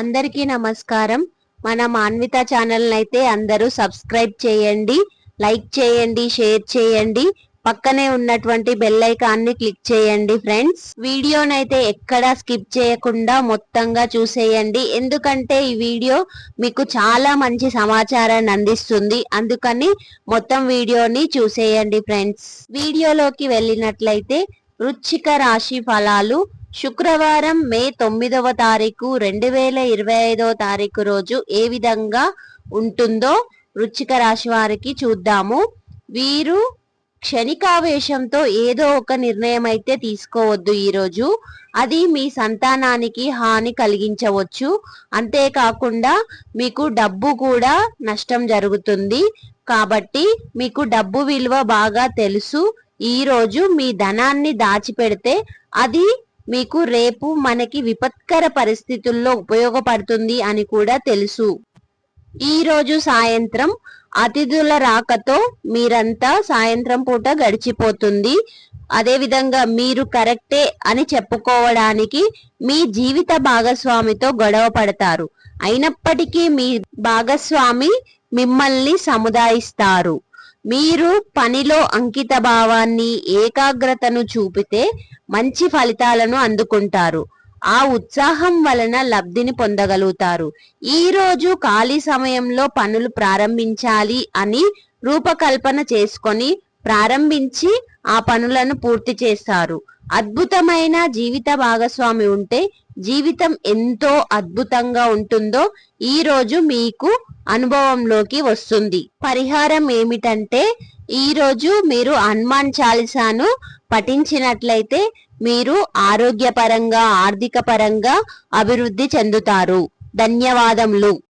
అందరికీ నమస్కారం. మన మాన్విత ఛానల్ని అయితే అందరూ సబ్స్క్రైబ్ చేయండి లైక్ చేయండి షేర్ చేయండి. పక్కనే ఉన్నటువంటి బెల్ని క్లిక్ చేయండి ఫ్రెండ్స్. వీడియోనైతే ఎక్కడా స్కిప్ చేయకుండా మొత్తంగా చూసేయండి. ఎందుకంటే ఈ వీడియో మీకు చాలా మంచి సమాచారాన్ని అందిస్తుంది. అందుకని మొత్తం వీడియోని చూసేయండి ఫ్రెండ్స్. వీడియోలోకి వెళ్ళినట్లయితే రుచిక రాశి ఫలాలు శుక్రవారం మే తొమ్మిదవ తారీఖు రెండు వేల ఇరవై ఐదవ తారీఖు రోజు ఏ విధంగా ఉంటుందో వృచ్చిక రాశి వారికి చూద్దాము. వీరు క్షణికావేశంతో ఏదో ఒక నిర్ణయం అయితే తీసుకోవద్దు ఈరోజు. అది మీ సంతానానికి హాని కలిగించవచ్చు. అంతేకాకుండా మీకు డబ్బు కూడా నష్టం జరుగుతుంది. కాబట్టి మీకు డబ్బు విలువ బాగా తెలుసు. ఈరోజు మీ ధనాన్ని దాచిపెడితే అది మీకు రేపు మనకి విపత్కర పరిస్థితుల్లో ఉపయోగపడుతుంది అని కూడా తెలుసు. ఈ రోజు సాయంత్రం అతిథుల రాకతో మీరంతా సాయంత్రం పూట గడిచిపోతుంది. అదేవిధంగా మీరు కరెక్టే అని చెప్పుకోవడానికి మీ జీవిత భాగస్వామితో గొడవ పడతారు. అయినప్పటికీ మీ భాగస్వామి మిమ్మల్ని సముదాయిస్తారు. మీరు పనిలో అంకిత భావాన్ని ఏకాగ్రతను చూపితే మంచి ఫలితాలను అందుకుంటారు. ఆ ఉత్సాహం వలన లబ్ధిని పొందగలుగుతారు. ఈ రోజు ఖాళీ సమయంలో పనులు ప్రారంభించాలి అని రూపకల్పన చేసుకొని ప్రారంభించి ఆ పనులను పూర్తి చేస్తారు. అద్భుతమైన జీవిత భాగస్వామి ఉంటే జీవితం ఎంతో అద్భుతంగా ఉంటుందో ఈ రోజు మీకు అనుభవంలోకి వస్తుంది. పరిహారం ఏమిటంటే ఈ రోజు మీరు హనుమాన్ చాలీసాను పఠించినట్లయితే మీరు ఆరోగ్యపరంగా ఆర్థిక పరంగా అభివృద్ధి చెందుతారు. ధన్యవాదములు.